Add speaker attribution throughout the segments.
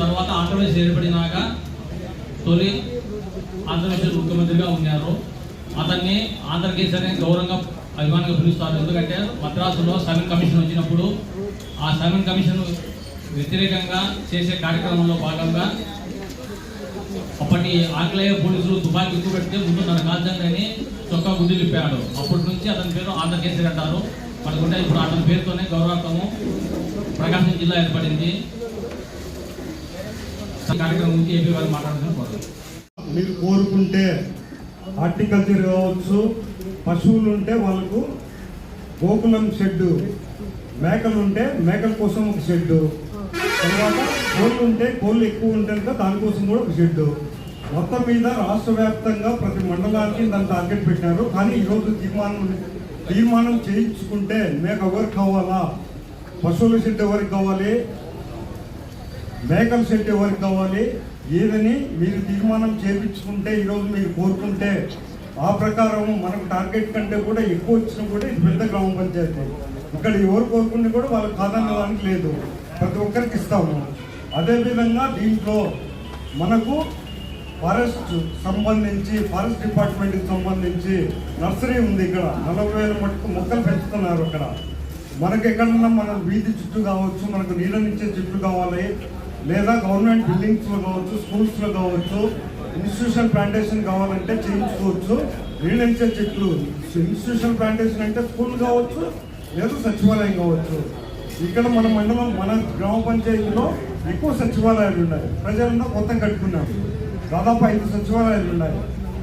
Speaker 1: తర్వాత ఆంధ్రప్రదేశ్ ఏర్పడినాక తొలి ఆంధ్రప్రదేశ్ ముఖ్యమంత్రిగా ఉన్నారు. అతన్ని ఆంధ్రకేశ్ అనే గౌరవంగా అభిమానంగా పిలుస్తారు. ఎందుకంటే మద్రాసులో సెవెన్ కమిషన్ వచ్చినప్పుడు ఆ సెవెన్ కమిషన్ వ్యతిరేకంగా చేసే కార్యక్రమంలో భాగంగా అప్పటి ఆంగ్లేయ పోలీసులు తుపాకీ ఎక్కువ పెడితే ముందు నన్ను కాల్చండి చొక్కా గుడ్డి విప్పాడు. అప్పటి నుంచి అతని పేరు ఆంధ్రకేసరి అంటారు. మనకుంటే ఇప్పుడు అతని పేరుతోనే గౌరవకము ప్రకాశం జిల్లా ఏర్పడింది ఈ కార్యక్రమం గురించి ఏపీ వారు మాట్లాడుతున్నారు కోరుతున్నాను.
Speaker 2: మీరు కోరుకుంటే హార్టికల్చర్ కావచ్చు పశువులు ఉంటే వాళ్ళకు గోకులం షెడ్డు మేకలు ఉంటే మేకల కోసం ఒక షెడ్డు తర్వాత కోళ్ళు ఉంటే కోళ్ళు ఎక్కువ ఉంటే కనుక దానికోసం కూడా ఒక షెడ్డు మొత్తం మీద రాష్ట్ర వ్యాప్తంగా ప్రతి మండలానికి దాన్ని టార్గెట్ పెట్టారు కానీ ఈరోజు తీర్మానం తీర్మానం చేయించుకుంటే మేక ఎవరికి కావాలా? పశువుల షెడ్ ఎవరికి కావాలి? మేకల షెడ్ ఎవరికి కావాలి? ఏదని మీరు తీర్మానం చేపించుకుంటే ఈరోజు మీరు కోరుకుంటే ఆ ప్రకారం మనకు టార్గెట్ కంటే కూడా ఎక్కువ వచ్చినా కూడా ఇది పెద్ద గ్రామ పంచాయతీ. ఇక్కడ ఎవరు కోరుకుంటే కూడా వాళ్ళకి కాదనడానికి లేదు. ప్రతి ఒక్కరికి ఇస్తాము. అదేవిధంగా దీంట్లో మనకు ఫారెస్ట్ సంబంధించి ఫారెస్ట్ డిపార్ట్మెంట్కి సంబంధించి నర్సరీ ఉంది ఇక్కడ. నలభై వేల మటుకు మొక్కలు పెంచుతున్నారు అక్కడ. మనకి ఎక్కడన్నా మన వీధి చుట్టూ కావచ్చు మనకు నీళ్ళనిచ్చే చెట్లు కావాలి లేదా గవర్నమెంట్ బిల్డింగ్స్లో కావచ్చు స్కూల్స్లో కావచ్చు ఇన్స్టిట్యూషన్ ప్లాంటేషన్ కావాలంటే చేయించుకోవచ్చు. నీళ్ళనిచ్చే చెట్లు ఇన్స్టిట్యూషన్ ప్లాంటేషన్ అంటే స్కూల్ కావచ్చు లేదా సచివాలయం కావచ్చు. ఇక్కడ మన మండలం మన గ్రామ పంచాయతీలో ఎక్కువ సచివాలయాలు ఉన్నాయి. ప్రజలంతా మొత్తం కట్టుకున్నారు. దాదాపు ఐదు సచివాలయాలు ఉన్నాయి.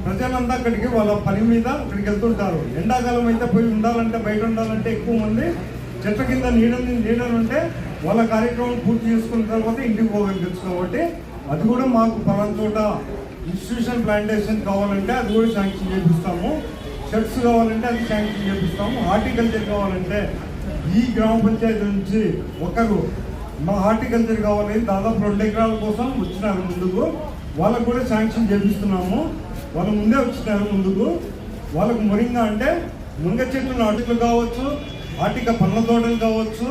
Speaker 2: ప్రజలంతా అక్కడికి వాళ్ళ పని మీద అక్కడికి వెళ్తుంటారు. ఎండాకాలం అయితే పోయి ఉండాలంటే బయట ఉండాలంటే ఎక్కువ మంది చెట్ల కింద నీడని నీడలు ఉంటే వాళ్ళ కార్యక్రమం పూర్తి చేసుకున్న తర్వాత ఇంటికి పోగలిగచ్చు కాబట్టి అది కూడా మాకు పలానా చోట ఇన్స్టిట్యూషన్ ప్లాంటేషన్ కావాలంటే అది కూడా శాంక్షన్ చేపిస్తాము. షర్ట్స్ కావాలంటే అది శాంక్షన్ చేపిస్తాము. హార్టికల్చర్ కావాలంటే ఈ గ్రామ పంచాయతీ నుంచి ఒకరు మా హార్టికల్చర్ కావాలి దాదాపు రెండు ఎకరాల కోసం వచ్చినారు ముందుకు. వాళ్ళకు కూడా శాంక్షన్ చేపిస్తున్నాము. వాళ్ళు ముందే వచ్చినారు ముందుకు. వాళ్ళకు మొరింగా అంటే ముంగ చెట్లు నాటులు కావచ్చు ఆటిక పండ్ల తోటలు కావచ్చు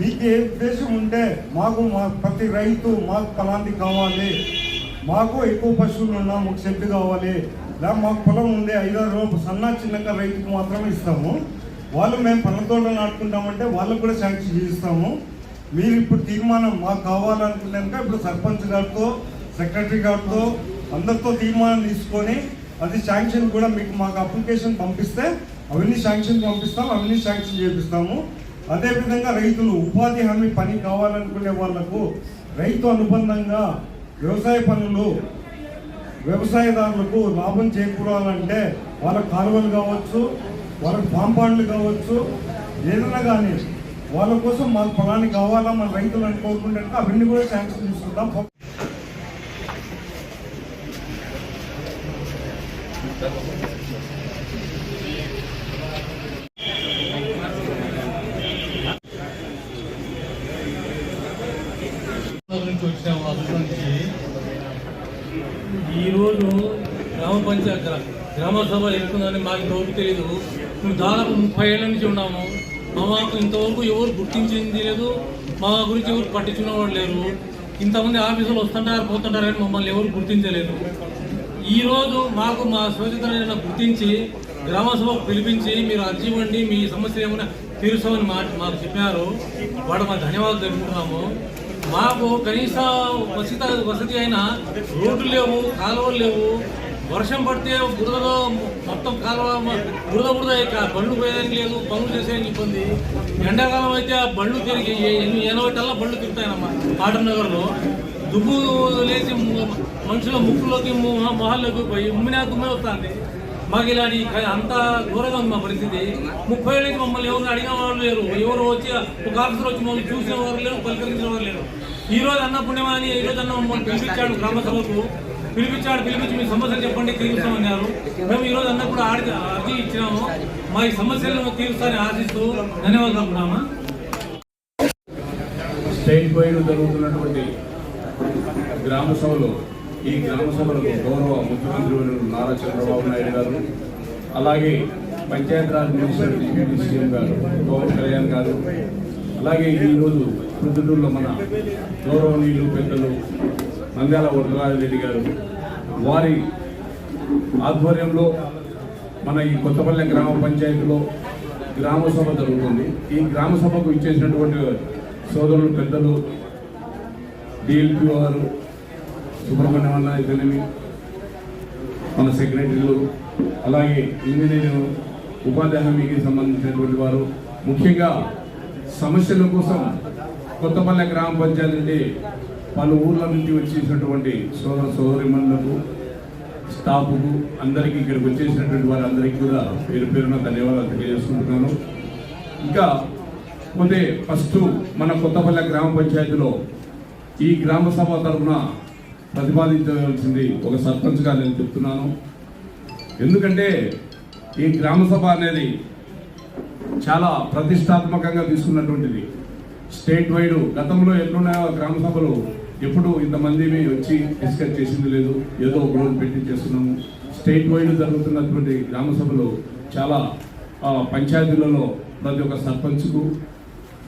Speaker 2: మీకు ఏ ఉద్దేశం ఉంటే మాకు మా ప్రతి రైతు మాకు పలాంటి కావాలి. మాకు ఎక్కువ పశువులు ఉన్నా మాకు షెడ్ కావాలి. లేదా మాకు పొలం ఉంది ఐదారు రోజు సన్న చిన్నగా రైతుకు మాత్రమే ఇస్తాము. వాళ్ళు మేము పండ్ల నాటుకుంటామంటే వాళ్ళకు కూడా శాంక్షన్ చేయిస్తాము మీరు ఇప్పుడు తీర్మానం మాకు కావాలనుకున్నాక ఇప్పుడు సర్పంచ్ గారితో సెక్రటరీ గారితో అందరితో తీర్మానం తీసుకొని అది శాంక్షన్ కూడా మీకు మాకు అప్లికేషన్ పంపిస్తే అవన్నీ శాంక్షన్ పంపిస్తాం అవన్నీ శాంక్షన్ చేపిస్తాము. అదేవిధంగా రైతులు ఉపాధి హామీ పని కావాలనుకునే వాళ్ళకు రైతు అనుబంధంగా వ్యవసాయ పనులు వ్యవసాయదారులకు లాభం చేకూరాలంటే వాళ్ళ కాలువలు కావచ్చు వాళ్ళ పాంపాండ్లు కావచ్చు ఏదైనా కానీ వాళ్ళ కోసం మాకు పొలాన్ని కావాలా మన రైతులు అని కోరుకుంటే అవన్నీ కూడా శాంక్షన్ తీసుకుంటాం
Speaker 3: నుంచి వచ్చాము అభివృద్ధి నుంచి ఈరోజు గ్రామ పంచాయత్ గ్రామ సభ ఎక్కుందని మాకు ఇంతవరకు తెలియదు మేము దాదాపు ముప్పై ఏళ్ళ నుంచి ఉన్నాము. మా మాకు ఇంతవరకు ఎవరు గుర్తించింది లేదు. మా గురించి ఎవరు పట్టించుకున్న లేరు. ఇంతమంది ఆఫీసులు వస్తుంటారు పోతుంటారు మమ్మల్ని ఎవరు గుర్తించలేదు. ఈరోజు మాకు మా సోదరులను గుర్తించి గ్రామ సభకు పిలిపించి మీరు అర్జీ ఇవ్వండి మీ సమస్యలు ఏమైనా తీరుస్తామని మా మాకు చెప్పారు. వాడు మా ధన్యవాదాలు తెలుపుతున్నాము. మాకు కనీస వసతి వసతి అయినా రోడ్లు లేవు కాలువలు లేవు. వర్షం పడితే బురదలో మొత్తం కాలువ బురద బురద బండ్లు పోయేదానికి లేదు పనులు చేసేదానికి ఇబ్బంది. ఎండాకాలం అయితే ఆ బండ్లు తిరిగి ఎ- ఎనభై టల్ల బండ్లు తిరుగుతాయన్నమా కాటన్ నగర్లో. దుమ్ము లేచి ము- మనుషుల ముక్కులోకి ము- మొహాల్లోకి పోయి ఉమ్మినా దుమ్మే వస్తుంది. మాకు ఇలాంటి అంత ఘోరంగా ఉంది మా పరిస్థితి. ముప్పై ఏళ్ళకి మమ్మల్ని ఎవరు అడిగిన వాళ్ళు లేరు. ఎవరు వచ్చి ఒక ఆఫీసర్ వచ్చి మమ్మల్ని చూసిన వారు లేరు పలకరించిన వారు లేరు. ఈ రోజు అన్న పుణ్యమాని ఈ రోజు అన్న మమ్మల్ని పిలిపించాడు గ్రామ సభకు పిలిపించాడు పిలిపించి మీ సమస్యలు చెప్పండి తీరుస్తామన్నారు మేము ఈ రోజు అన్న కూడా ఆడి అర్జీ ఇచ్చినాము. మా ఈ సమస్యలను తీరుస్తారని ఆశిస్తూ ధన్యవాదాలు చెప్తున్నామా
Speaker 4: స్టేట్ వైడ్ జరుగుతున్నటువంటి గ్రామ సభలో ఈ గ్రామ సభలకు గౌరవ ముఖ్యమంత్రి నారా చంద్రబాబు నాయుడు గారు అలాగే పంచాయతీరాజ్ మినిస్టర్ డిప్యూటీ సీఎం గారు పవన్ కళ్యాణ్ గారు అలాగే ఈరోజు ప్రొద్దుటూరులో మన గౌరవనీయులు పెద్దలు నంద్యాల వరదరాజరెడ్డి గారు వారి ఆధ్వర్యంలో మన ఈ కొత్తపల్లె గ్రామ పంచాయతీలో గ్రామ సభ జరుగుతుంది. ఈ గ్రామ సభకు ఇచ్చేసినటువంటి సోదరులు పెద్దలు డిఎల్పి వారు సుబ్రహ్మణ్యం అన్న మన సెక్రటరీలు అలాగే ఇంజనీరింగ్ ఉపాధి హామీకి సంబంధించినటువంటి వారు. ముఖ్యంగా సమస్యల కోసం కొత్తపల్లె గ్రామ పంచాయతీ నుండి పలు ఊర్ల నుంచి వచ్చేసినటువంటి సోదర సోదరిమణులకు స్టాఫ్కు అందరికీ ఇక్కడికి వచ్చేసినటువంటి వారందరికీ కూడా పేరు పేరున ధన్యవాదాలు తెలియజేసుకుంటున్నాను. ఇంకా పోతే ఫస్ట్ మన కొత్తపల్లె గ్రామ పంచాయతీలో ఈ గ్రామ సభ తరఫున ప్రతిపాదించవలసింది ఒక సర్పంచ్గా నేను చెప్తున్నాను. ఎందుకంటే ఈ గ్రామ సభ అనేది చాలా ప్రతిష్టాత్మకంగా తీసుకున్నటువంటిది. స్టేట్ వైడ్ గతంలో ఎట్లున్నాయో ఆ గ్రామ సభలు ఎప్పుడు ఇంతమంది వచ్చి డిస్కస్ చేసింది లేదు. ఏదో ఒక రోజు పెట్టి చేస్తున్నాము. స్టేట్ వైడ్ జరుగుతున్నటువంటి గ్రామ సభలు చాలా పంచాయతీలలో ప్రతి ఒక్క సర్పంచ్కు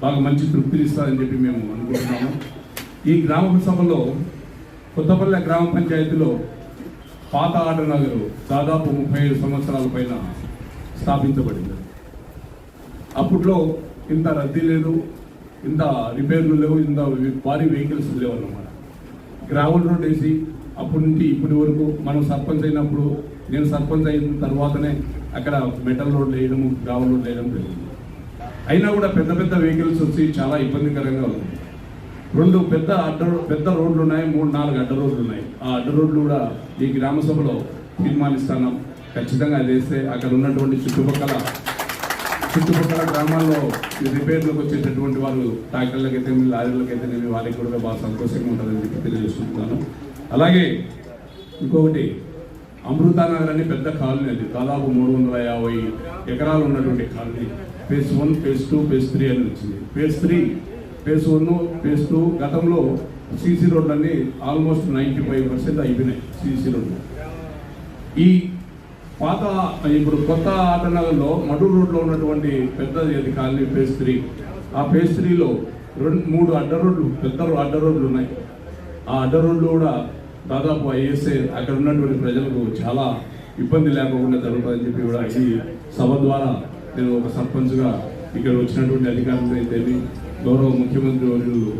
Speaker 4: బాగా మంచి తృప్తిని ఇస్తారని చెప్పి మేము అనుకుంటున్నాము. ఈ గ్రామ సభలో కొత్తపల్లె గ్రామ పంచాయతీలో పాత ఆట నగరు దాదాపు ముప్పై ఐదు సంవత్సరాల పైన స్థాపించబడింది. అప్పట్లో ఇంత రద్దీ లేదు. ఇంత రిపేర్లు లేవు ఇంత భారీ వెహికల్స్ లేవు అన్నమాట. గ్రావెల్ రోడ్ వేసి అప్పటి నుంచి ఇప్పటి వరకు మనం సర్పంచ్ అయినప్పుడు నేను సర్పంచ్ అయిన తర్వాతనే అక్కడ మెటల్ రోడ్ వేయడము గ్రావెల్ రోడ్ వేయడం జరిగింది. అయినా కూడా పెద్ద పెద్ద వెహికల్స్ వచ్చి చాలా ఇబ్బందికరంగా ఉంది. రెండు పెద్ద అడ్డ పెద్ద రోడ్లు ఉన్నాయి మూడు నాలుగు అడ్డ రోడ్లు ఉన్నాయి. ఆ అడ్డ రోడ్లు కూడా ఈ గ్రామ సభలో తీర్మానిస్తాను. ఖచ్చితంగా అది వేస్తే అక్కడ ఉన్నటువంటి చుట్టుపక్కల చుట్టుపక్కల గ్రామాల్లో ఈ రిపేర్లకు వచ్చేటటువంటి వాళ్ళు ట్రాక్టర్లకు అయితే లారీలకు అయితేనేమి వారికి కూడా బాగా సంతోషంగా ఉంటుందని చెప్పి తెలియజేసుకుంటున్నాను. అలాగే ఇంకొకటి అమృతానగర్ అని పెద్ద కాలనీ అది. దాదాపు మూడు వందల యాభై ఎకరాలు ఉన్నటువంటి colony. Phase one phase two phase three అని వచ్చింది. Phase three phase one phase two గతంలో సీసీ రోడ్లన్నీ ఆల్మోస్ట్ నైంటీ ఫైవ్ పర్సెంట్ అయిపోయినాయి సీసీ రోడ్లు. ఈ పాత ఇప్పుడు కొత్త ఆటనగర్లో మడూరు రోడ్లో ఉన్నటువంటి పెద్దది అది కాలనీ ఫేజ్ త్రీ ఆ ఫేజ్ త్రీలో రెండు మూడు అడ్డ రోడ్లు పెద్ద అడ్డ రోడ్లు ఉన్నాయి. ఆ అడ్డ రోడ్లు కూడా దాదాపు ఐఎస్ఏ అక్కడ ఉన్నటువంటి ప్రజలకు చాలా ఇబ్బంది లేకుండా జరుగుతుందని చెప్పి కూడా ఈ సభ ద్వారా నేను ఒక సర్పంచ్గా ఇక్కడ వచ్చినటువంటి అధికారులు అయితేమి గౌరవ ముఖ్యమంత్రి వర్యులు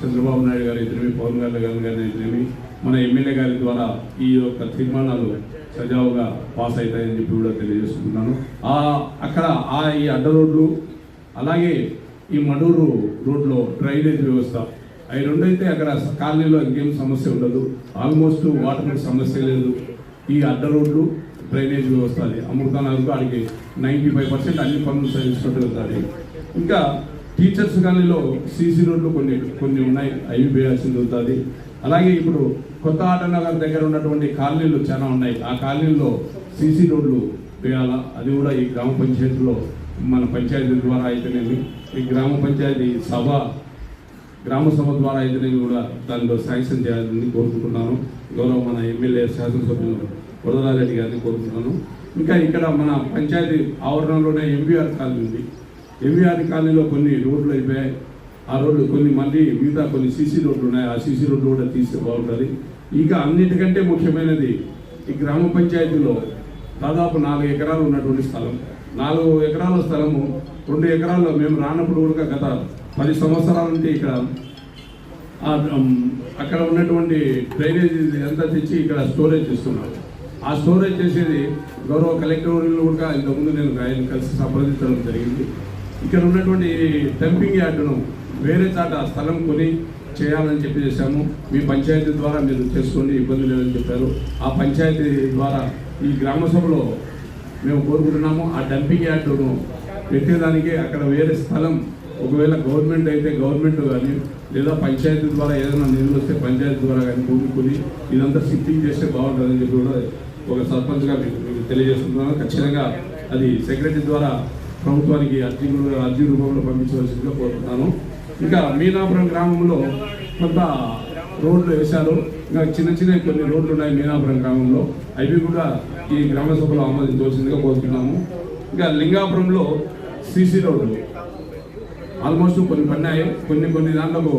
Speaker 4: చంద్రబాబు నాయుడు గారు అయితేనేమి పవన్ కళ్యాణ్ గారు గారు మన ఎమ్మెల్యే గారి ద్వారా ఈ యొక్క తీర్మానాలు సజావుగా పాస్ అవుతాయని చెప్పి కూడా తెలియజేస్తున్నాను అక్కడ ఆ ఈ అడ్డ రోడ్లు అలాగే ఈ మడూరు రోడ్లో డ్రైనేజ్ వ్యవస్థ. అవి రెండైతే అక్కడ కాలనీలో ఇంకేం సమస్య ఉండదు. ఆల్మోస్ట్ వాటర్ సమస్య లేదు. ఈ అడ్డ రోడ్లు డ్రైనేజ్ వ్యవస్థ అది. అమృతానగర్కు ఆడికి నైంటీ ఫైవ్ పర్సెంట్ అన్ని పనులు సాధించినట్టు వెళ్తాయి ఇంకా టీచర్స్ కాలనీలో సీసీ రోడ్లు కొన్ని కొన్ని ఉన్నాయి. అవి వేయాల్సింది ఉంటుంది. అలాగే ఇప్పుడు కొత్త ఆటనగర్ దగ్గర ఉన్నటువంటి కాలనీలు చాలా ఉన్నాయి. ఆ కాలనీల్లో సీసీ రోడ్లు వేయాలా? అది కూడా ఈ గ్రామ పంచాయతీలో మన పంచాయతీ ద్వారా అయితేనేమి? ఈ గ్రామ పంచాయతీ సభ గ్రామ సభ ద్వారా అయితేనేమి కూడా దానిలో శాంక్షన్ చేయాలని కోరుకుంటున్నాను. గౌరవ మన ఎమ్మెల్యే శాసనసభ్యులు వరదరారెడ్డి గారిని కోరుకుంటున్నాను. ఇంకా ఇక్కడ మన పంచాయతీ ఆవరణలోనే ఎంవీఆర్ కాలనీ ఉంది. ఎంవీఆర్ కాలనీలో కొన్ని రోడ్లు అయిపోయాయి. ఆ రోడ్లు కొన్ని మళ్ళీ మిగతా కొన్ని సీసీ రోడ్లు ఉన్నాయి. ఆ సీసీ రోడ్లు కూడా తీస్తే బాగుంటుంది. ఇంకా అన్నిటికంటే ముఖ్యమైనది ఈ గ్రామ పంచాయతీలో దాదాపు నాలుగు ఎకరాలు ఉన్నటువంటి స్థలం. నాలుగు ఎకరాల స్థలము రెండు ఎకరాల్లో మేము రానప్పుడు కూడా గత పది సంవత్సరాల నుండి ఇక్కడ అక్కడ ఉన్నటువంటి డ్రైనేజ్ అంతా తెచ్చి ఇక్కడ స్టోరేజ్ చేస్తున్నారు. ఆ స్టోరేజ్ చేసేది గౌరవ కలెక్టర్ కూడా ఇంతకుముందు నేను ఆయన కలిసి సంప్రదించడం జరిగింది. ఇక్కడ ఉన్నటువంటి డంపింగ్ యార్డును వేరే చాట స్థలం కొని చేయాలని చెప్పి చేశాము. మీ పంచాయతీ ద్వారా మీరు చేసుకోండి ఇబ్బంది లేదని చెప్పారు. ఆ పంచాయతీ ద్వారా ఈ గ్రామ సభలో మేము కోరుకుంటున్నాము ఆ డంపింగ్ యార్డును పెట్టేదానికి అక్కడ వేరే స్థలం ఒకవేళ గవర్నమెంట్ అయితే గవర్నమెంట్ కానీ లేదా పంచాయతీ ద్వారా ఏదైనా నిధులు వస్తే పంచాయతీ ద్వారా కానీ కూడుకుని ఇదంతా సిట్టింగ్ చేస్తే బాగుంటుందని చెప్పి కూడా ఒక సర్పంచ్గా మీకు మీకు తెలియజేస్తున్నాను. ఖచ్చితంగా అది సెక్రటరీ ద్వారా ప్రభుత్వానికి అర్జీ అర్జీ రూపంలో పంపించవలసిందిగా కోరుతున్నాను. ఇంకా మీనాపురం గ్రామంలో కొంత రోడ్లు వేశారు. ఇంకా చిన్న చిన్న కొన్ని రోడ్లు ఉన్నాయి మీనాపురం గ్రామంలో. అవి కూడా ఈ గ్రామ సభలో ఆమోదించవలసిందిగా కోరుతున్నాము. ఇంకా లింగాపురంలో సీసీ రోడ్లు ఆల్మోస్ట్ కొన్ని పన్నాయి కొన్ని కొన్ని దాంట్లో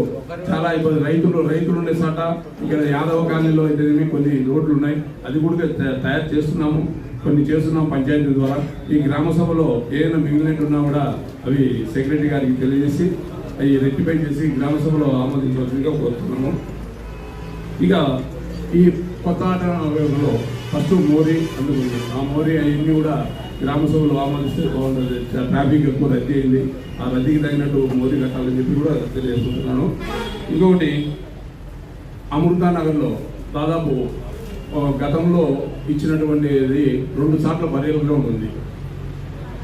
Speaker 4: చాలా ఇబ్బంది. రైతులు రైతులు ఉండే సాట ఇక్కడ యాదవ కాలనీలో అయితే కొన్ని రోడ్లు ఉన్నాయి. అది కూడా తయారు చేస్తున్నాము. కొన్ని చేస్తున్నాం పంచాయతీ ద్వారా. ఈ గ్రామ సభలో ఏదైనా మిగిలినట్టున్నా కూడా అవి సెక్రటరీ గారికి తెలియజేసి అవి రెక్టిఫై చేసి గ్రామ సభలో ఆమోదించవలసిందిగా కోరుతున్నాము. ఇక ఈ కొత్త ఆటలో ఫస్ట్ మోరీ అందుకుంది. ఆ మోరీ అవన్నీ కూడా గ్రామ సభలో ఆమోదిస్తే బాగుంటుంది. ట్రాఫిక్ ఎక్కువ రద్దీ అయింది. ఆ రద్దీకి తగినట్టు మోరీ కట్టాలని చెప్పి కూడా తెలియజేస్తున్నాను. ఇంకొకటి అమృతా నగర్లో దాదాపు గతంలో ఇచ్చినటువంటిది రెండు సార్లు బరియల్ గ్రౌండ్ ఉంది.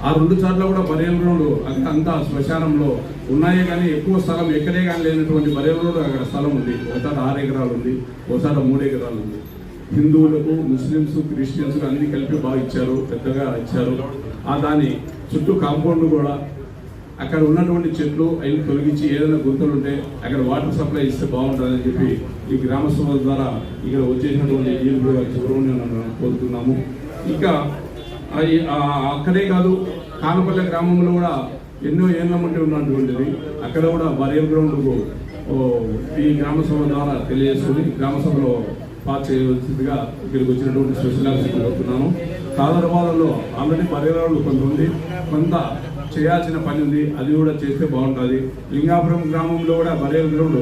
Speaker 4: ఆ రెండు చోట్ల కూడా బరియల్ రోడ్డు అంత అంతా శ్మశానంలో ఉన్నాయే కానీ ఎక్కువ స్థలం ఎక్కడే కానీ లేనటువంటి బరియల్ రోడ్డు అక్కడ స్థలం ఉంది. ఒకసారి ఆరు ఎకరాలు ఉంది ఒకసారి మూడు ఎకరాలు ఉంది. హిందువులకు ముస్లిమ్స్ క్రిస్టియన్స్ అన్ని కలిపి బాగా ఇచ్చారు పెద్దగా ఇచ్చారు. ఆ దాని చుట్టూ కాంపౌండ్ కూడా అక్కడ ఉన్నటువంటి చెట్లు అవి తొలగించి ఏదైనా గుంతలు ఉంటే అక్కడ వాటర్ సప్లై ఇస్తే బాగుంటుందని చెప్పి ఈ గ్రామ సభల ద్వారా ఇక్కడ వచ్చేసినటువంటి ఈఎల్పీ గారి కోరుతున్నాము. ఇంకా అక్కడే కాదు కానపల్లె గ్రామంలో కూడా ఎన్నో ఏళ్ళ ఉన్నటువంటిది. అక్కడ కూడా బరియల్ గ్రౌండ్కు ఓ, ఈ గ్రామ సభ ద్వారా తెలియజేసుకుని గ్రామ సభలో పాస్ చేయవలసిందిగా ఇక్కడికి వచ్చినటువంటి స్పెషల్ ఆఫీసర్ కోరుతున్నాను. కాదరవాదంలో ఆల్రెడీ బరియల్ కొంత ఉంది కొంత చేయాల్సిన పని ఉంది అది కూడా చేస్తే బాగుంటుంది. లింగాపురం గ్రామంలో కూడా బరియల్ గ్రౌండ్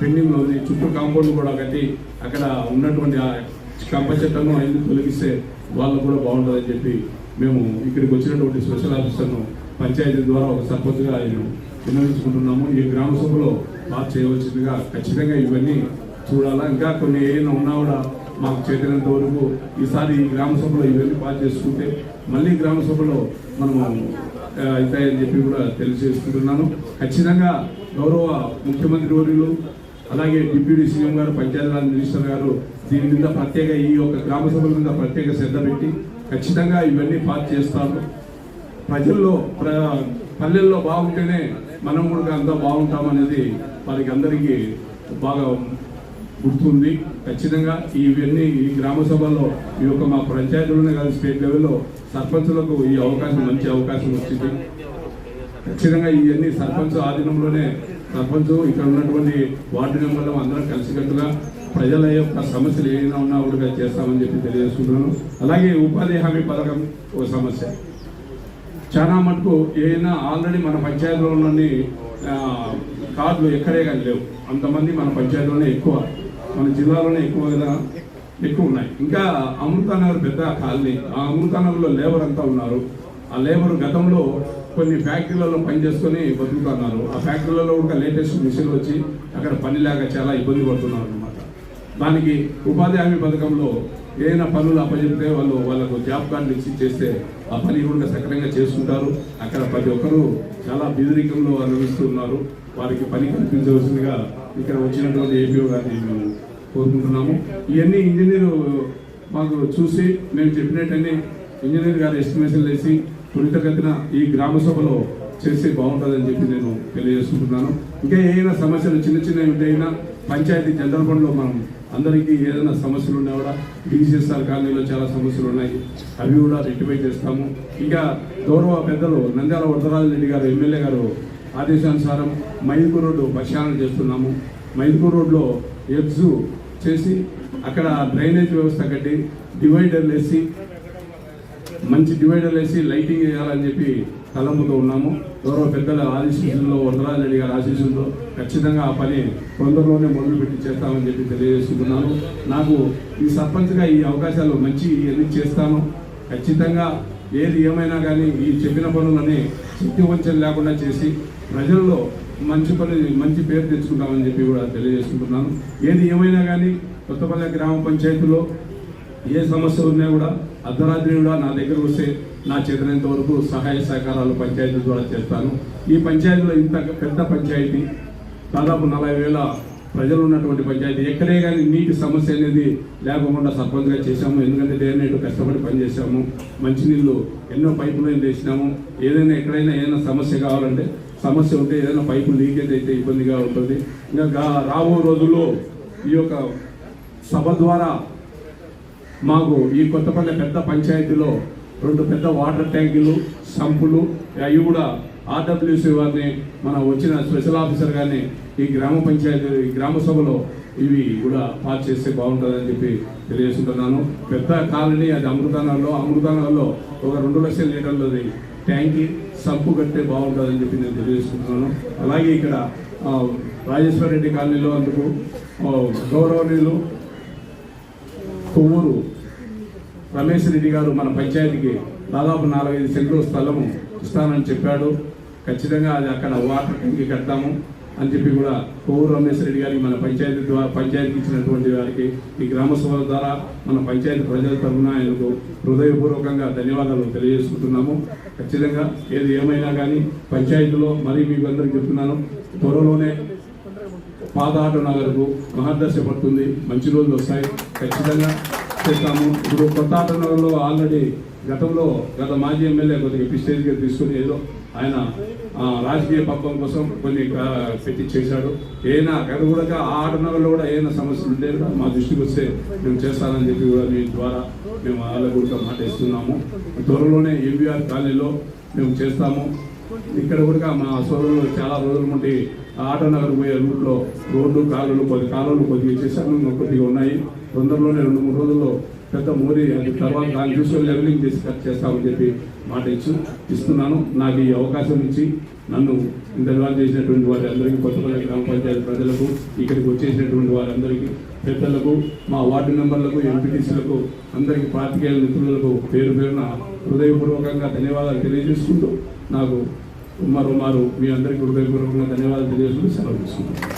Speaker 4: పెండింగ్లో ఉంది చుట్టూ కాంపౌండ్ కూడా కట్టి అక్కడ ఉన్నటువంటి ఆ కంప చెట్లను అన్ని తొలగిస్తే వాళ్ళకు కూడా బాగుంటుందని చెప్పి మేము ఇక్కడికి వచ్చినటువంటి స్పెషల్ ఆఫీసర్ను పంచాయతీ ద్వారా ఒక సర్పంచ్గా ఆయన వినియోగించుకుంటున్నాము ఈ గ్రామ సభలో పాస్ చేయవలసిందిగా ఖచ్చితంగా ఇవన్నీ చూడాలా. ఇంకా కొన్ని ఏమైనా ఉన్నా కూడా మాకు చేతినంత వరకు ఈసారి ఈ గ్రామ సభలో ఇవన్నీ పాస్ చేసుకుంటే మళ్ళీ గ్రామ సభలో మనము అవుతాయని చెప్పి కూడా తెలియజేసుకుంటున్నాను. ఖచ్చితంగా గౌరవ ముఖ్యమంత్రి వర్యులు అలాగే డిప్యూటీ సీఎం గారు పంచాయతీరాజ్ మినిస్టర్ గారు దీని మీద ప్రత్యేక ఈ యొక్క గ్రామ సభల మీద ప్రత్యేక శ్రద్ధ పెట్టి ఖచ్చితంగా ఇవన్నీ పాస్ చేస్తారు. ప్రజల్లో ప్ర పల్లెల్లో బాగుంటేనే మనం కూడా అంతా బాగుంటామనేది వారికి అందరికీ బాగా గుర్తుంది. ఖచ్చితంగా ఇవన్నీ ఈ గ్రామ సభల్లో ఈ యొక్క మా పంచాయతీలోనే కాదు స్టేట్ లెవెల్లో సర్పంచులకు ఈ అవకాశం మంచి అవకాశం వచ్చింది. ఖచ్చితంగా ఇవన్నీ సర్పంచ్ ఆధీనంలోనే సర్పంచ్ ఇక్కడ ఉన్నటువంటి వార్డు మెంబర్లు అందరం కలిసికట్టుగా ప్రజల యొక్క సమస్యలు ఏమైనా ఉన్నా కూడా చేస్తామని చెప్పి తెలియజేస్తున్నాను అలాగే ఉపాధి హామీ పథకం ఒక సమస్య. చాలా మటుకు ఏదైనా ఆల్రెడీ మన పంచాయతీలోని కార్డులు ఎక్కడే కానీ లేవు. అంతమంది మన పంచాయతీలోనే ఎక్కువ మన జిల్లాలోనే ఎక్కువ కదా ఎక్కువ ఉన్నాయి. ఇంకా అమృతానగర్ పెద్ద కాలనీ ఆ అమృతానగర్లో లేబర్ అంతా ఉన్నారు. ఆ లేబర్ గతంలో కొన్ని ఫ్యాక్టరీలలో పనిచేసుకొని బతుకుతున్నారు. ఆ ఫ్యాక్టరీలలో కూడా లేటెస్ట్ మిషన్ వచ్చి అక్కడ పని లేక చాలా ఇబ్బంది పడుతున్నారు. దానికి ఉపాధి హామీ పథకంలో ఏదైనా పనులు అప్పచెప్తే వాళ్ళు వాళ్ళకు జాబ్ కార్డులు ఇచ్చి చేస్తే ఆ పని కూడా సక్రమంగా చేసుకుంటారు. అక్కడ ప్రతి ఒక్కరూ చాలా బెదిరికంలో అనుభవిస్తున్నారు వారికి పని కల్పించవలసిందిగా ఇక్కడ వచ్చినటువంటి ఏపీఓ గారిని మేము కోరుకుంటున్నాము. ఇవన్నీ ఇంజనీరు మాకు చూసి మేము చెప్పినట్టనే ఇంజనీర్ గారు ఎస్టిమేషన్ వేసి త్వరితగతిన ఈ గ్రామ సభలో చేస్తే బాగుంటుందని చెప్పి నేను తెలియజేసుకుంటున్నాను. ఇంకా ఏమైనా సమస్యలు చిన్న చిన్నవి ఉంటైనా పంచాయతీ జనరల్ ఫండ్లో మనం అందరికీ ఏదైనా సమస్యలు ఉన్నా కూడా డిసిఎస్ఆర్ కాలనీలో చాలా సమస్యలు ఉన్నాయి. అవి కూడా రెక్టిఫై చేస్తాము. ఇంకా గౌరవ పెద్దలు నంద్యాల వరదరాజు రెడ్డి గారు ఎమ్మెల్యే గారు ఆదేశానుసారం మైదుపూర్ రోడ్డు పరిశీలన చేస్తున్నాము. మైదుపూర్ రోడ్లో ఎగ్జు చేసి అక్కడ డ్రైనేజ్ వ్యవస్థ కట్టి డివైడర్లు వేసి మంచి డివైడర్లు వేసి లైటింగ్ వేయాలని చెప్పి తలంపుతో ఉన్నాము. గౌరవ పెద్దల ఆశీస్సుల్లో వరదరాజు రెడ్డి గారి ఆశీస్సుల్లో ఖచ్చితంగా ఆ పని తొందరలోనే మొదలుపెట్టి చేస్తామని చెప్పి తెలియజేస్తున్నాను నాకు ఈ సర్పంచ్గా ఈ అవకాశాలు మంచి ఎన్ని చేస్తాను? ఖచ్చితంగా ఏది ఏమైనా కానీ ఈ చెప్పిన పనులని శక్తి వంచన లేకుండా చేసి ప్రజల్లో మంచి పని మంచి పేరు తెచ్చుకుంటామని చెప్పి కూడా తెలియజేసుకుంటున్నాను. ఏది ఏమైనా కానీ కొత్తపల్లి గ్రామ పంచాయతీలో ఏ సమస్య ఉన్నా కూడా అర్ధరాత్రి కూడా నా దగ్గర వస్తే నా చేతనంత వరకు సహాయ సహకారాలు పంచాయతీ ద్వారా చేస్తాను. ఈ పంచాయతీలో ఇంత పెద్ద పంచాయతీ దాదాపు నలభై వేల ప్రజలు ఉన్నటువంటి పంచాయతీ. ఎక్కడే కానీ నీటి సమస్య అనేది లేకుండా సర్పంచ్గా చేశాము. ఎందుకంటే డే నైట్ కష్టపడి పనిచేసాము మంచినీళ్ళు ఎన్నో పైపులు ఏం వేసినాము. ఏదైనా ఎక్కడైనా ఏదైనా సమస్య కావాలంటే సమస్య ఉంటే ఏదైనా పైపు లీకేజ్ అయితే ఇబ్బందిగా ఉంటుంది. ఇంకా రాబో రోజుల్లో ఈ యొక్క సభ ద్వారా మాకు ఈ కొత్తపల్లి పెద్ద పంచాయతీలో రెండు పెద్ద వాటర్ ట్యాంకులు సంపులు అవి కూడా ఆర్డబ్ల్యూసీ వారిని మన వచ్చిన స్పెషల్ ఆఫీసర్ గారిని ఈ గ్రామ పంచాయతీ ఈ గ్రామ సభలో ఇవి కూడా పాస్ చేస్తే బాగుంటుందని చెప్పి తెలియజేసుకుంటున్నాను. పెద్ద కాలనీ అది అమృతానగర్లో అమృతానగర్లో ఒక రెండు లక్షల లీటర్లది ట్యాంకి సంపు కట్టే బాగుంటుందని చెప్పి నేను తెలియజేసుకుంటున్నాను. అలాగే ఇక్కడ రాజేశ్వర రెడ్డి కాలనీలో అందుకు గౌరవనీయులు కొవ్వూరు రమేష్ రెడ్డి గారు మన పంచాయతీకి దాదాపు నాలుగైదు సెంట్లు స్థలము ఇస్తానని చెప్పాడు. ఖచ్చితంగా అది అక్కడ వాటర్ ట్యాంక్ కడతాము అని చెప్పి కూడా కోవూరు రమేష్ రెడ్డి గారికి మన పంచాయతీ ద్వారా పంచాయతీకి ఇచ్చినటువంటి వారికి ఈ గ్రామ సభల ద్వారా మన పంచాయతీ ప్రజల తరఫున ఆయనకు హృదయపూర్వకంగా ధన్యవాదాలు తెలియజేసుకుంటున్నాము. ఖచ్చితంగా ఏది ఏమైనా కానీ పంచాయతీలో మరీ మీకు అందరికీ చెప్తున్నాను త్వరలోనే పాత ఆటో నగర్కు మహర్దశ పడుతుంది మంచి రోజులు వస్తాయి. ఖచ్చితంగా చేస్తాము. ఇప్పుడు కొత్త నగర్లో ఆల్రెడీ గతంలో గత మాజీ ఎమ్మెల్యే కొద్దిగా పిస్టేజ్గా తీసుకుని ఏదో ఆయన రాజకీయ పక్కం కోసం కొన్ని పెట్టి చేశాడు. ఏదైనా గత కూడా ఆ ఆటనగర్లో కూడా ఏదైనా సమస్యలు ఉంటే కూడా మా దృష్టికి వస్తే మేము చేస్తానని చెప్పి కూడా మీ ద్వారా మేము వాళ్ళ కూడా మాట ఇస్తున్నాము త్వరలోనే ఎంబీఆర్ కాలనీలో మేము చేస్తాము. ఇక్కడ కూడా మా సోదరులు చాలా రోజుల నుండి ఆటనగర్ పోయే రూట్లో రోడ్లు కాలువలు కొద్ది కాలువలు కొద్దిగా చేశాను కొద్దిగా ఉన్నాయి. తొందరలోనే రెండు మూడు రోజుల్లో పెద్ద మోరీ అది తర్వాత దాన్ని చూసుకొని లెవెలింగ్ చేసి కట్ చేస్తామని చెప్పి మాట ఇచ్చు ఇస్తున్నాను. నాకు ఈ అవకాశం ఇచ్చి నన్ను ఇంటర్వాల్ చేసినటువంటి వారి అందరికీ కొత్తపల్లి గ్రామ పంచాయతీ ప్రజలకు ఇక్కడికి వచ్చేసినటువంటి వారందరికీ పెద్దలకు మా వార్డు మెంబర్లకు ఎంపీటీసీలకు అందరికీ పాతికేయుల మిత్రులకు పేరు పేరున హృదయపూర్వకంగా ధన్యవాదాలు తెలియజేసుకుంటూ నాకు మరో మారు మీ అందరికీ హృదయపూర్వకంగా ధన్యవాదాలు తెలియజేసుకుంటూ సెలవు తీసుకుంటాను